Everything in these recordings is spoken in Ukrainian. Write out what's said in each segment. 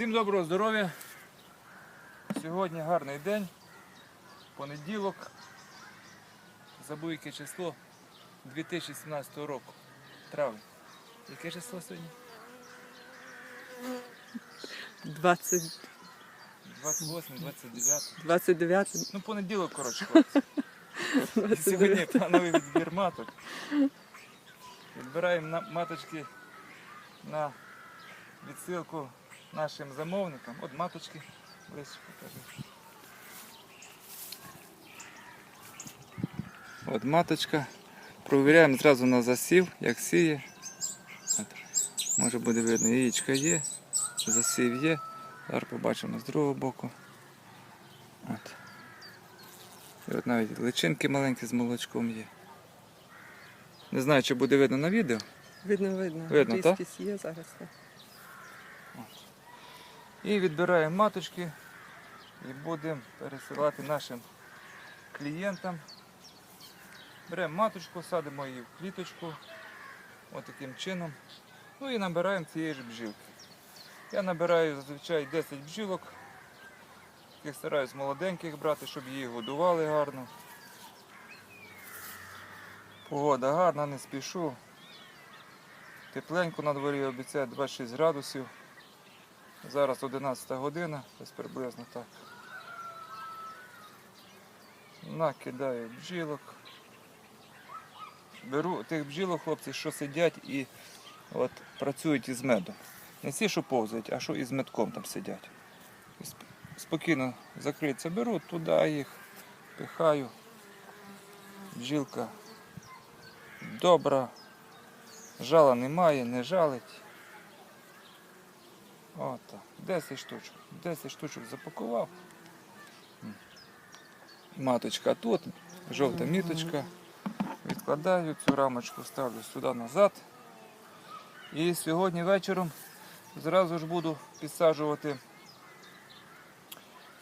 Всім доброго здоров'я. Сьогодні гарний день. Понеділок. Забув яке число 2017 року. Травень. Яке число сьогодні? 20, 28, 29. 29, Ну, понеділок, коротше, хлопці. І Сьогодні 29. плановий відбір маток. Відбираємо на- маточки на відсилку нашим замовникам. От маточки. Ближче покажи. От маточка. Провіряємо зразу на засів, як сіє. От. Може буде видно, яєчка є, засів є. Зараз побачимо з другого боку. От. І от навіть личинки маленькі з молочком є. Не знаю, чи буде видно на відео. Видно, видно. Видно, так? Є зараз. так. І відбираємо маточки і будемо пересилати нашим клієнтам. Беремо маточку, садимо її в кліточку. Ось таким чином. Ну і набираємо цієї ж бджілки. Я набираю зазвичай 10 бджілок. Таких стараюсь молоденьких брати, щоб її годували гарно. Погода гарна, не спішу. Тепленько на дворі обіцяє 26 градусів. Зараз 11 година, десь приблизно так. Накидаю бджілок. Беру тих бджілок, хлопці, що сидять і от, працюють із медом. Не ті, що повзають, а що із медком там сидять. Спокійно закриться, беру, туди їх пихаю. Бджілка добра, жала немає, не жалить. От так. 10 штучок. 10 штучок запакував. Маточка тут, жовта міточка. Відкладаю цю рамочку, ставлю сюди назад. І сьогодні вечором зразу ж буду підсаджувати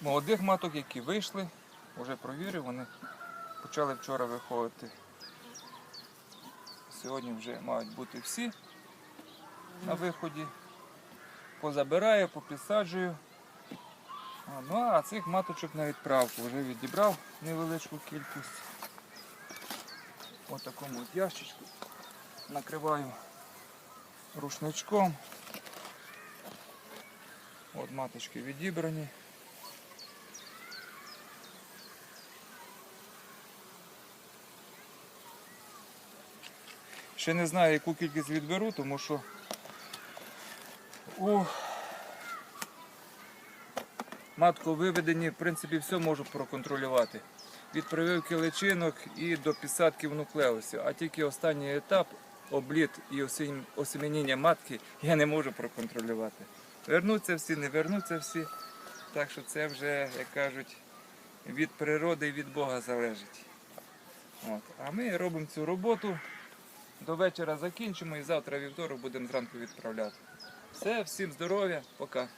молодих маток, які вийшли. Вже провірив, вони почали вчора виходити. Сьогодні вже мають бути всі на виході позабираю, попідсаджую. А, ну а цих маточок на відправку вже відібрав невеличку кількість. Ось такому от ящичку накриваю рушничком. От маточки відібрані. Ще не знаю, яку кількість відберу, тому що у матковиведенні, в принципі, все можу проконтролювати. Від прививки личинок і до підсадки в нуклеусів. А тільки останній етап, обліт і осеменіння матки, я не можу проконтролювати. Вернуться всі, не вернуться всі. Так що це вже, як кажуть, від природи і від Бога залежить. От. А ми робимо цю роботу. До вечора закінчимо і завтра вівторок будемо зранку відправляти. Все, всім здоров'я, пока.